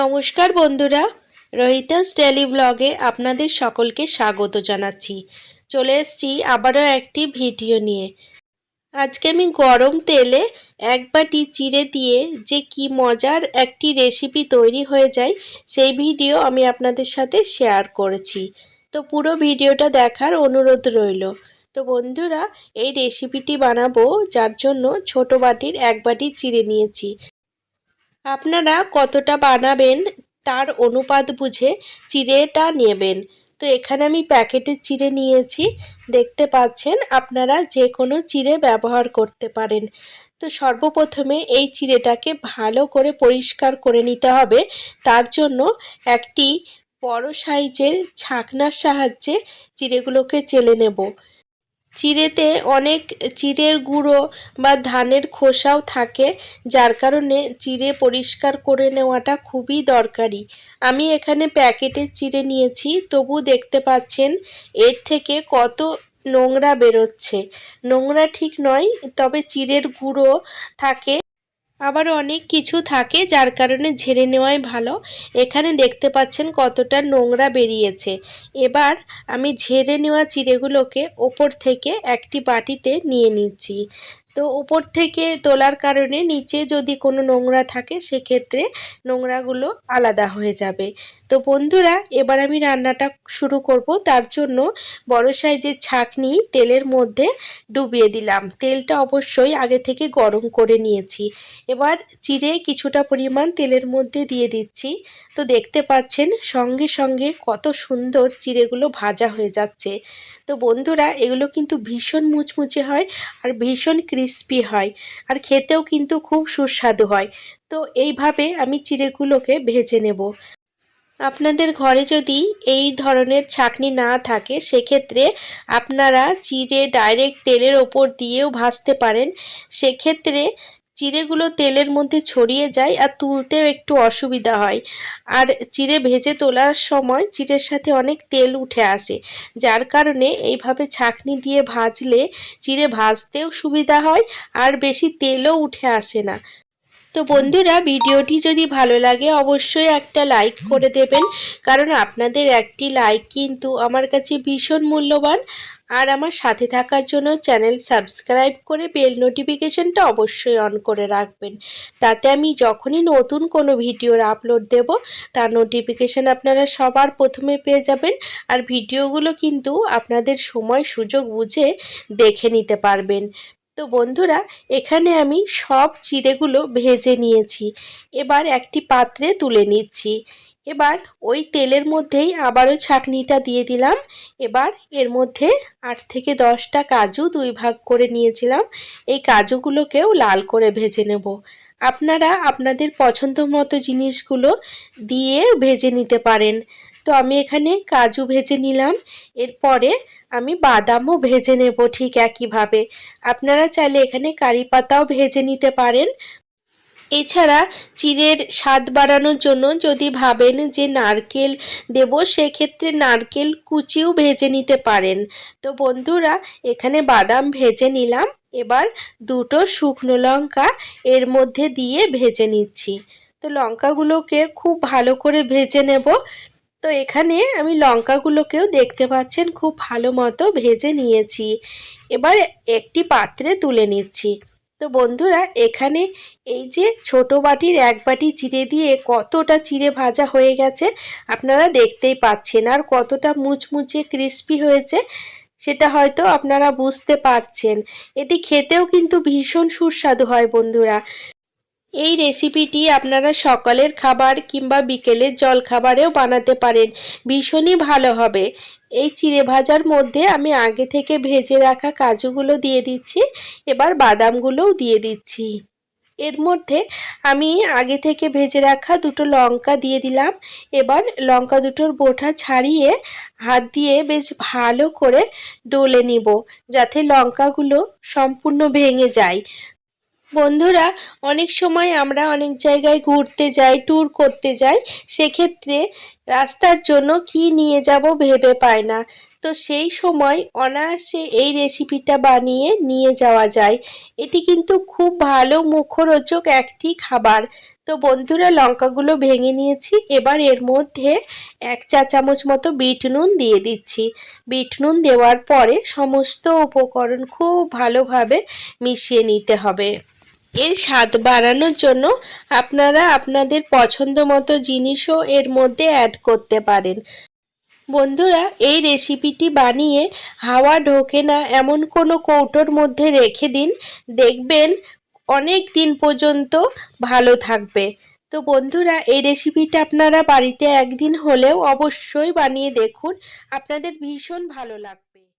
নমস্কার বন্ধুরা, রহিতাস ডেলি ব্লগে আপনাদের সকলকে স্বাগত জানাচ্ছি। চলে এসেছি আবারও একটি ভিডিও নিয়ে। আজকে আমি গরম তেলে এক বাটি চিড়ে দিয়ে যে কি মজার একটি রেসিপি তৈরি হয়ে যায়, সেই ভিডিও আমি আপনাদের সাথে শেয়ার করেছি। তো পুরো ভিডিওটা দেখার অনুরোধ রইল। তো বন্ধুরা, এই রেসিপিটি বানাবো, যার জন্য ছোট বাটির এক বাটি চিড়ে নিয়েছি। আপনারা কতটা বানাবেন তার অনুপাত বুঝে চিড়েটা নেবেন। তো এখানে আমি প্যাকেটের চিড়ে নিয়েছি। দেখতে পাচ্ছেন আপনারা যে কোনো চিড়ে ব্যবহার করতে পারেন। তো সর্বপ্রথমে এই চিড়েটাকে ভালো করে পরিষ্কার করে নিতে হবে। তার জন্য একটি বড় সাইজের ছাকনার সাহায্যে চিড়েগুলোকে চেলে নেব। চিড়েতে অনেক চিড়ের গুঁড়ো বা ধানের খোসাও থাকে, যার কারণে চিড়ে পরিষ্কার করে নেওয়াটা খুবই দরকারি। আমি এখানে প্যাকেটের চিড়ে নিয়েছি, তবু দেখতে পাচ্ছেন এর থেকে কত নোংরা বেরোচ্ছে। নোংরা ঠিক নয়, তবে চিড়ের গুঁড়ো থাকে। আবার অনেক কিছু থাকে, যার কারণে ঝেড়ে নেওয়াই ভালো। এখানে দেখতে পাচ্ছেন কতটা নোংরা বেরিয়েছে। এবার আমি ঝেড়ে নেওয়া চিড়েগুলোকে ওপর থেকে একটি বাটিতে নিয়ে নিচ্ছি। তো ওপর থেকে তোলার কারণে নিচে যদি কোনো নোংরা থাকে, সেক্ষেত্রে নোংরাগুলো আলাদা হয়ে যাবে। তো বন্ধুরা, এবার আমি রান্নাটা শুরু করব। তার জন্য বড় সাইজের ছাকনি তেলের মধ্যে ডুবিয়ে দিলাম। তেলটা অবশ্যই আগে থেকে গরম করে নিয়েছি। এবার চিড়ে কিছুটা পরিমাণ তেলের মধ্যে দিয়ে দিচ্ছি। তো দেখতে পাচ্ছেন, সঙ্গে সঙ্গে কত সুন্দর চিড়েগুলো ভাজা হয়ে যাচ্ছে। তো বন্ধুরা, এগুলো কিন্তু ভীষণ মুচমুচে হয় আর ভীষণ ক্রিস্পি হয় আর খেতেও কিন্তু খুব সুস্বাদু হয়। তো এইভাবে আমি চিড়েগুলোকে ভেজে নেব। আপনাদের ঘরে যদি এই ধরনের ছাকনি না থাকে, সেক্ষেত্রে আপনারা চিড়ে ডাইরেক্ট তেলের ওপর দিয়েও ভাজতে পারেন। সেক্ষেত্রে চিড়েগুলো তেলের মধ্যে ছড়িয়ে যায় আর তুলতেও একটু অসুবিধা হয়। আর চিড়ে ভেজে তোলার সময় চিড়ের সাথে অনেক তেল উঠে আসে, যার কারণে এইভাবে ছাকনি দিয়ে ভাজলে চিড়ে ভাজতেও সুবিধা হয় আর বেশি তেলও উঠে আসে না। তো বন্ধুরা, ভিডিওটি যদি ভালো লাগে, অবশ্যই একটা লাইক করে দেবেন। কারণ আপনাদের একটি লাইক কিন্তু আমার কাছে ভীষণ মূল্যবান। আর আমার সাথে থাকার জন্য চ্যানেল সাবস্ক্রাইব করে বেল নোটিফিকেশনটা অবশ্যই অন করে রাখবেন। তাতে আমি যখনই নতুন কোনো ভিডিওর আপলোড দেব, তার নোটিফিকেশান আপনারা সবার প্রথমে পেয়ে যাবেন। আর ভিডিওগুলো কিন্তু আপনাদের সময়, সুযোগ বুঝে দেখে নিতে পারবেন। তো বন্ধুরা, এখানে আমি সব চিড়েগুলো ভেজে নিয়েছি। এবার একটি পাত্রে তুলে নিচ্ছি। এবার ওই তেলের মধ্যেই আবারও ছাকনিটা দিয়ে দিলাম। এবার এর মধ্যে আট থেকে দশটা কাজু দুই ভাগ করে নিয়েছিলাম। এই কাজুগুলোকেও লাল করে ভেজে নেব। আপনারা আপনাদের পছন্দ মতো জিনিসগুলো দিয়ে ভেজে নিতে পারেন। তো আমি এখানে কাজু ভেজে নিলাম। এরপরে আমি বাদামও ভেজে নেব ঠিক একইভাবে। আপনারা চাইলে এখানে কারি পাতাও ভেজে নিতে পারেন। এছাড়া চিড়ের স্বাদ বাড়ানোর জন্য যদি ভাবেন যে নারকেল দেব, সেক্ষেত্রে নারকেল কুচিও ভেজে নিতে পারেন। তো বন্ধুরা, এখানে বাদাম ভেজে নিলাম। এবার দুটো শুকনো লঙ্কা এর মধ্যে দিয়ে ভেজে নিচ্ছি। তো লঙ্কাগুলোকে খুব ভালো করে ভেজে নেব। তো এখানে আমি লঙ্কাগুলোকেও দেখতে পাচ্ছেন খুব ভালো মতো ভেজে নিয়েছি। এবার একটি পাত্রে তুলে নিচ্ছি। তো বন্ধুরা, এখানে এই যে ছোট বাটির এক বাটি চিড়ে দিয়ে কতটা চিড়ে ভাজা হয়ে গেছে আপনারা দেখতেই পাচ্ছেন। আর কতটা মুচমুচে ক্রিস্পি হয়েছে সেটা হয়তো আপনারা বুঝতে পারছেন। এটি খেতেও কিন্তু ভীষণ সুস্বাদু হয় বন্ধুরা। এই রেসিপিটি আপনারা সকালের খাবার কিংবা বিকেলের জল খাবারেও বানাতে পারেন। ভীষণই ভালো হবে। এই চিড়ে ভাজার মধ্যে আমি আগে থেকে ভেজে রাখা কাজুগুলো দিয়ে দিচ্ছি, এবার বাদামগুলোও দিয়ে দিচ্ছি। এর মধ্যে আমি আগে থেকে ভেজে রাখা দুটো লঙ্কা দিয়ে দিলাম। এবার লঙ্কা দুটোর বোটা ছাড়িয়ে হাত দিয়ে বেশ ভালো করে ডলে নিব, যাতে লঙ্কাগুলো সম্পূর্ণ ভেঙে যায়। বন্ধুরা, অনেক সময় আমরা অনেক জায়গায় ঘুরতে যাই ট্যুর করতে যাই, সেক্ষেত্রে রাস্তার জন্য কি নিয়ে যাব ভেবে পায় না। তো সেই সময় অনায়াসে এই রেসিপিটা বানিয়ে নিয়ে যাওয়া যায়। এটি কিন্তু খুব ভালো মুখরোচক একটি খাবার। তো বন্ধুরা, লঙ্কাগুলো ভেঙে নিয়েছি, এবার এর মধ্যে এক চা চামচ মতো বিট নুন দিয়ে দিচ্ছি। বিট নুন দেওয়ার পরে সমস্ত উপকরণ খুব ভালোভাবে মিশিয়ে নিতে হবে। এর স্বাদ বাড়ানোর জন্য আপনারা আপনাদের পছন্দ মতো জিনিসও এর মধ্যে অ্যাড করতে পারেন। বন্ধুরা, এই রেসিপিটি বানিয়ে হাওয়া ঢোকে না এমন কোনো কৌটোর মধ্যে রেখে দিন। দেখবেন অনেক দিন পর্যন্ত ভালো থাকবে। তো বন্ধুরা, এই রেসিপিটা আপনারা বাড়িতে একদিন হলেও অবশ্যই বানিয়ে দেখুন। আপনাদের ভীষণ ভালো লাগবে।